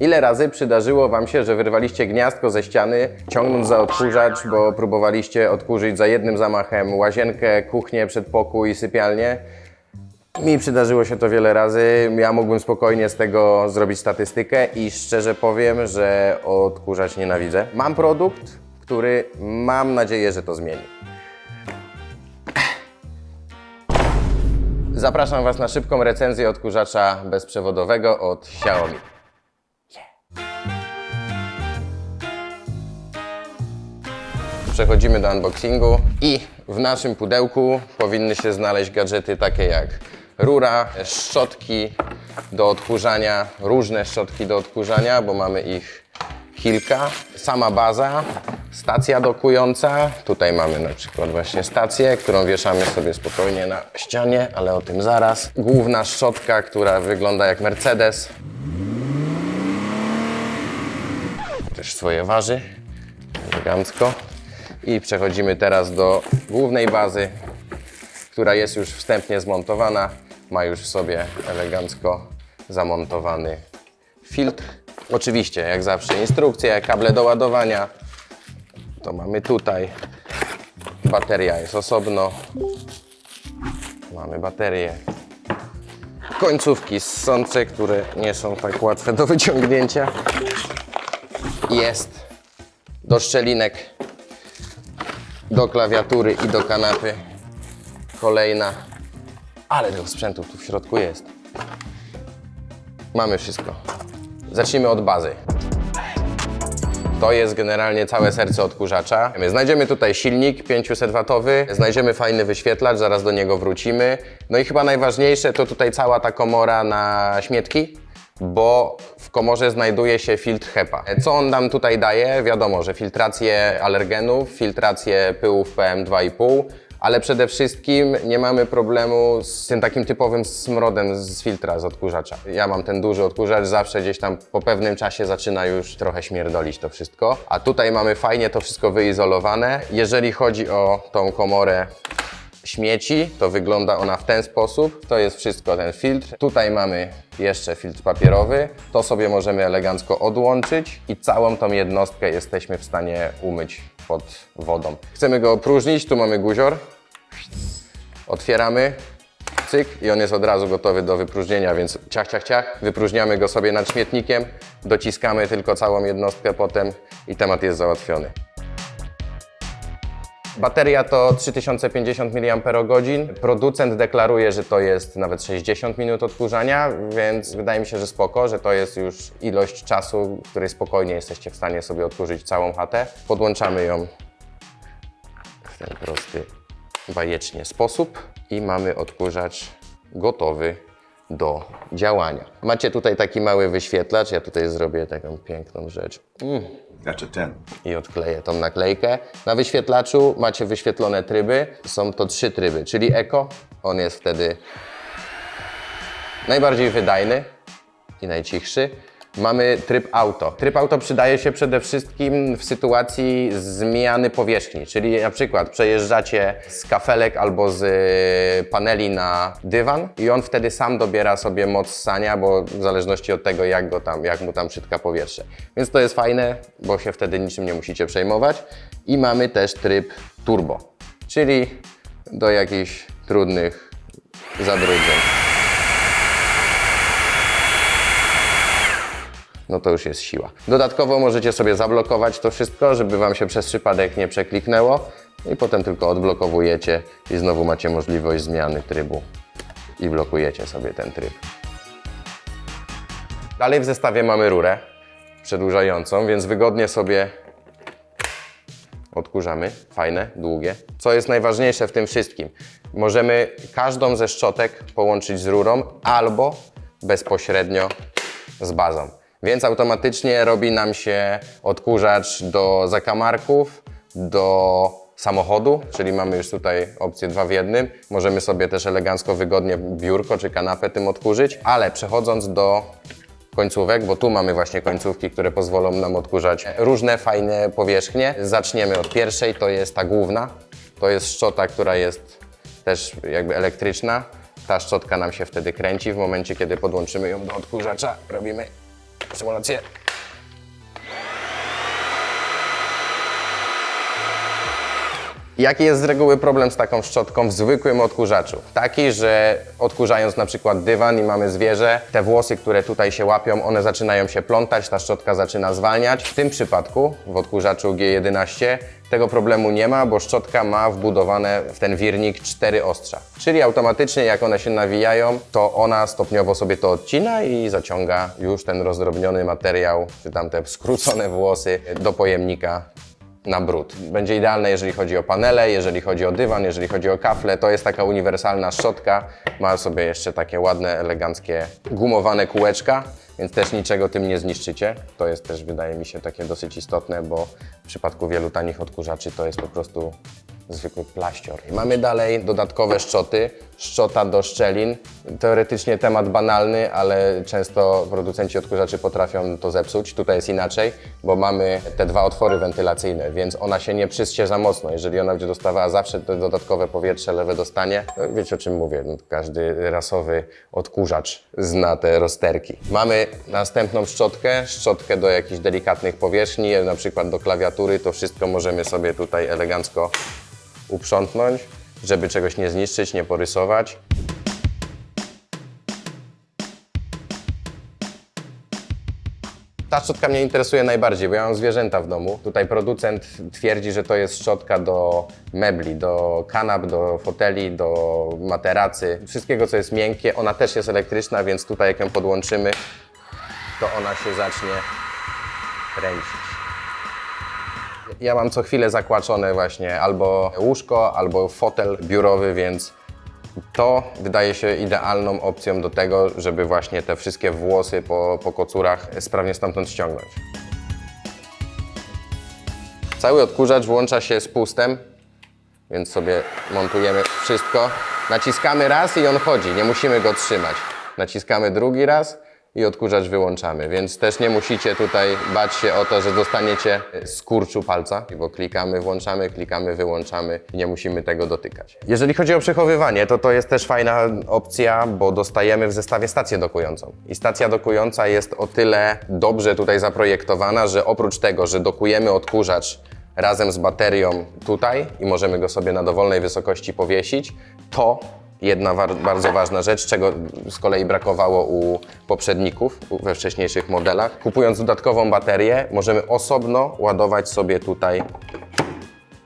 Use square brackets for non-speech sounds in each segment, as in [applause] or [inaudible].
Ile razy przydarzyło Wam się, że wyrwaliście gniazdko ze ściany, ciągnąc za odkurzacz, bo próbowaliście odkurzyć za jednym zamachem łazienkę, kuchnię, przedpokój, sypialnię? Mi przydarzyło się to wiele razy. Ja mógłbym spokojnie z tego zrobić statystykę i szczerze powiem, że odkurzacz nienawidzę. Mam produkt, który mam nadzieję, że to zmieni. Zapraszam Was na szybką recenzję odkurzacza bezprzewodowego od Xiaomi. Przechodzimy do unboxingu i w naszym pudełku powinny się znaleźć gadżety takie jak rura, szczotki do odkurzania, różne szczotki do odkurzania, bo mamy ich kilka. Sama baza, stacja dokująca. Tutaj mamy na przykład właśnie stację, którą wieszamy sobie spokojnie na ścianie, ale o tym zaraz. Główna szczotka, która wygląda jak Mercedes. Też swoje waży elegancko. I przechodzimy teraz do głównej bazy, która jest już wstępnie zmontowana. Ma już w sobie elegancko zamontowany filtr. Oczywiście, jak zawsze, instrukcje, kable do ładowania. To mamy tutaj. Bateria jest osobno. Mamy baterię. Końcówki ssące, które nie są tak łatwe do wyciągnięcia. Jest do szczelinek do klawiatury i do kanapy. Kolejna. Ale tego sprzętu tu w środku jest. Mamy wszystko. Zacznijmy od bazy. To jest generalnie całe serce odkurzacza. Znajdziemy tutaj silnik 500W, znajdziemy fajny wyświetlacz, zaraz do niego wrócimy. No i chyba najważniejsze to tutaj cała ta komora na śmietki, bo w komorze znajduje się filtr HEPA. Co on nam tutaj daje? Wiadomo, że filtrację alergenów, filtrację pyłów PM2,5, ale przede wszystkim nie mamy problemu z tym takim typowym smrodem z filtra, z odkurzacza. Ja mam ten duży odkurzacz, zawsze gdzieś tam po pewnym czasie zaczyna już trochę śmierdolić to wszystko. A tutaj mamy fajnie to wszystko wyizolowane. Jeżeli chodzi o tą komorę śmieci, to wygląda ona w ten sposób. To jest wszystko ten filtr. Tutaj mamy jeszcze filtr papierowy. To sobie możemy elegancko odłączyć i całą tą jednostkę jesteśmy w stanie umyć pod wodą. Chcemy go opróżnić, tu mamy guzior. Otwieramy, cyk i on jest od razu gotowy do wypróżnienia, więc ciach, ciach, ciach. Wypróżniamy go sobie nad śmietnikiem, dociskamy tylko całą jednostkę potem i temat jest załatwiony. Bateria to 3050 mAh. Producent deklaruje, że to jest nawet 60 minut odkurzania, więc wydaje mi się, że spoko, że to jest już ilość czasu, w której spokojnie jesteście w stanie sobie odkurzyć całą chatę. Podłączamy ją w ten prosty, bajecznie sposób i mamy odkurzacz gotowy do działania. Macie tutaj taki mały wyświetlacz, ja tutaj zrobię taką piękną rzecz. That's a 10. i odkleję tą naklejkę. Na wyświetlaczu macie wyświetlone tryby. Są to trzy tryby, czyli Eco. On jest wtedy najbardziej wydajny i najcichszy. Mamy tryb auto. Tryb auto przydaje się przede wszystkim w sytuacji zmiany powierzchni, czyli na przykład przejeżdżacie z kafelek albo z y, paneli na dywan i on wtedy sam dobiera sobie moc ssania, bo w zależności od tego jak, go tam, jak mu tam przytka powietrze. Więc to jest fajne, bo się wtedy niczym nie musicie przejmować. I mamy też tryb turbo, czyli do jakichś trudnych zabrudzeń. No to już jest siła. Dodatkowo możecie sobie zablokować to wszystko, żeby Wam się przez przypadek nie przekliknęło i potem tylko odblokowujecie i znowu macie możliwość zmiany trybu i blokujecie sobie ten tryb. Dalej w zestawie mamy rurę przedłużającą, więc wygodnie sobie odkurzamy. Fajne, długie. Co jest najważniejsze w tym wszystkim? Możemy każdą ze szczotek połączyć z rurą albo bezpośrednio z bazą. Więc automatycznie robi nam się odkurzacz do zakamarków, do samochodu, czyli mamy już tutaj opcję dwa w jednym. Możemy sobie też elegancko, wygodnie biurko czy kanapę tym odkurzyć, ale przechodząc do końcówek, bo tu mamy właśnie końcówki, które pozwolą nam odkurzać różne fajne powierzchnie. Zaczniemy od pierwszej, to jest ta główna. To jest szczota, która jest też jakby elektryczna. Ta szczotka nam się wtedy kręci w momencie, kiedy podłączymy ją do odkurzacza. Robimy So when it's hit, Jaki jest z reguły problem z taką szczotką w zwykłym odkurzaczu? Taki, że odkurzając na przykład dywan i mamy zwierzę, te włosy, które tutaj się łapią, one zaczynają się plątać, ta szczotka zaczyna zwalniać. W tym przypadku, w odkurzaczu G11, tego problemu nie ma, bo szczotka ma wbudowane w ten wirnik cztery ostrza. Czyli automatycznie jak one się nawijają, to ona stopniowo sobie to odcina i zaciąga już ten rozdrobniony materiał, czy tam te skrócone włosy do pojemnika na brud. Będzie idealne, jeżeli chodzi o panele, jeżeli chodzi o dywan, jeżeli chodzi o kafle. To jest taka uniwersalna szczotka. Ma sobie jeszcze takie ładne, eleganckie, gumowane kółeczka, więc też niczego tym nie zniszczycie. To jest też, wydaje mi się, takie dosyć istotne, bo w przypadku wielu tanich odkurzaczy to jest po prostu zwykły plaścior. Mamy dalej dodatkowe szczoty, szczota do szczelin. Teoretycznie temat banalny, ale często producenci odkurzaczy potrafią to zepsuć. Tutaj jest inaczej, bo mamy te dwa otwory wentylacyjne, więc ona się nie przyscie za mocno. Jeżeli ona będzie dostawała zawsze to dodatkowe powietrze, lewe dostanie, no wiecie o czym mówię, no, każdy rasowy odkurzacz zna te rozterki. Mamy następną szczotkę, szczotkę do jakichś delikatnych powierzchni, na przykład do klawiatury, to wszystko możemy sobie tutaj elegancko uprzątnąć, żeby czegoś nie zniszczyć, nie porysować. Ta szczotka mnie interesuje najbardziej, bo ja mam zwierzęta w domu. Tutaj producent twierdzi, że to jest szczotka do mebli, do kanap, do foteli, do materacy, wszystkiego co jest miękkie. Ona też jest elektryczna, więc tutaj jak ją podłączymy, to ona się zacznie kręcić. Ja mam co chwilę zakłaczone właśnie albo łóżko, albo fotel biurowy, więc to wydaje się idealną opcją do tego, żeby właśnie te wszystkie włosy po, po kocurach sprawnie stamtąd ściągnąć. Cały odkurzacz włącza się z pustem, więc sobie montujemy wszystko. Naciskamy raz i on chodzi, nie musimy go trzymać. Naciskamy drugi raz i odkurzacz wyłączamy, więc też nie musicie tutaj bać się o to, że dostaniecie skurczu palca, bo klikamy, włączamy, klikamy, wyłączamy i nie musimy tego dotykać. Jeżeli chodzi o przechowywanie, to to jest też fajna opcja, bo dostajemy w zestawie stację dokującą. I stacja dokująca jest o tyle dobrze tutaj zaprojektowana, że oprócz tego, że dokujemy odkurzacz razem z baterią tutaj i możemy go sobie na dowolnej wysokości powiesić, to jedna bardzo ważna rzecz, czego z kolei brakowało u poprzedników we wcześniejszych modelach. Kupując dodatkową baterię, możemy osobno ładować sobie tutaj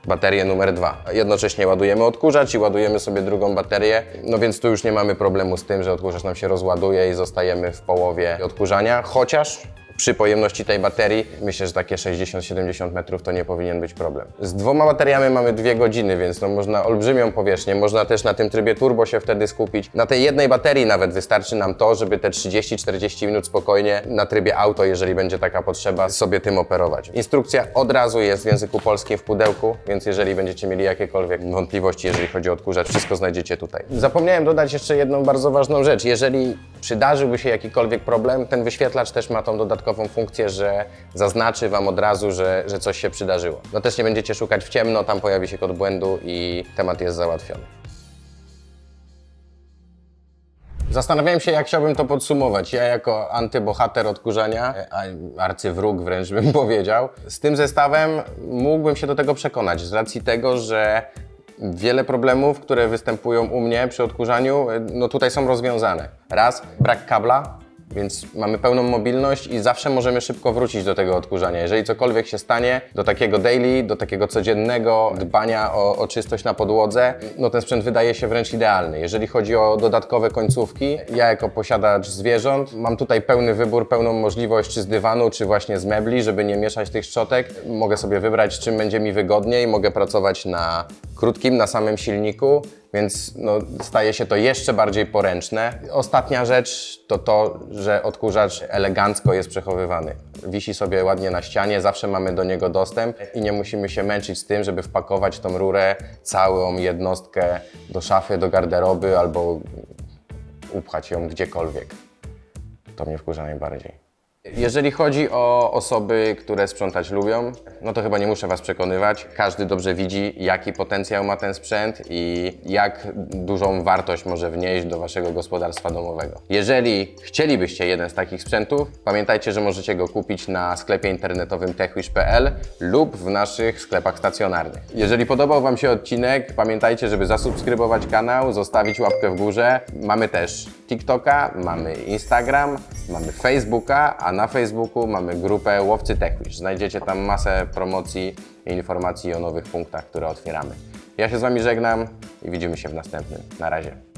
baterię numer dwa. Jednocześnie ładujemy odkurzacz i ładujemy sobie drugą baterię, no więc tu już nie mamy problemu z tym, że odkurzacz nam się rozładuje i zostajemy w połowie odkurzania, chociaż przy pojemności tej baterii myślę, że takie 60-70 metrów to nie powinien być problem. Z dwoma bateriami mamy dwie godziny, więc no można olbrzymią powierzchnię, można też na tym trybie turbo się wtedy skupić. Na tej jednej baterii nawet wystarczy nam to, żeby te 30-40 minut spokojnie na trybie auto, jeżeli będzie taka potrzeba, sobie tym operować. Instrukcja od razu jest w języku polskim w pudełku, więc jeżeli będziecie mieli jakiekolwiek wątpliwości, jeżeli chodzi o odkurzacz, wszystko znajdziecie tutaj. Zapomniałem dodać jeszcze jedną bardzo ważną rzecz. Jeżeli przydarzyłby się jakikolwiek problem, ten wyświetlacz też ma tą dodatkową funkcję, że zaznaczy Wam od razu, że, że coś się przydarzyło. No też nie będziecie szukać w ciemno, tam pojawi się kod błędu i temat jest załatwiony. Zastanawiałem się, jak chciałbym to podsumować. Ja jako antybohater odkurzania, arcywróg wręcz bym [laughs] powiedział, z tym zestawem mógłbym się do tego przekonać z racji tego, że wiele problemów, które występują u mnie przy odkurzaniu, no tutaj są rozwiązane. Raz, brak kabla, więc mamy pełną mobilność i zawsze możemy szybko wrócić do tego odkurzania. Jeżeli cokolwiek się stanie, do takiego daily, do takiego codziennego dbania o, o czystość na podłodze, no ten sprzęt wydaje się wręcz idealny. Jeżeli chodzi o dodatkowe końcówki, ja jako posiadacz zwierząt mam tutaj pełny wybór, pełną możliwość czy z dywanu, czy właśnie z mebli, żeby nie mieszać tych szczotek. Mogę sobie wybrać, czym będzie mi wygodniej. Mogę pracować na krótkim, na samym silniku, więc no, staje się to jeszcze bardziej poręczne. Ostatnia rzecz to to, że odkurzacz elegancko jest przechowywany. Wisi sobie ładnie na ścianie, zawsze mamy do niego dostęp i nie musimy się męczyć z tym, żeby wpakować tą rurę, całą jednostkę do szafy, do garderoby albo upchać ją gdziekolwiek. To mnie wkurza najbardziej. Jeżeli chodzi o osoby, które sprzątać lubią, no to chyba nie muszę Was przekonywać. Każdy dobrze widzi, jaki potencjał ma ten sprzęt i jak dużą wartość może wnieść do Waszego gospodarstwa domowego. Jeżeli chcielibyście jeden z takich sprzętów, pamiętajcie, że możecie go kupić na sklepie internetowym techwish.pl lub w naszych sklepach stacjonarnych. Jeżeli podobał Wam się odcinek, pamiętajcie, żeby zasubskrybować kanał, zostawić łapkę w górze. Mamy też TikToka, mamy Instagram, mamy Facebooka, a na Facebooku mamy grupę Łowcy TechWish. Znajdziecie tam masę promocji i informacji o nowych punktach, które otwieramy. Ja się z Wami żegnam i widzimy się w następnym. Na razie.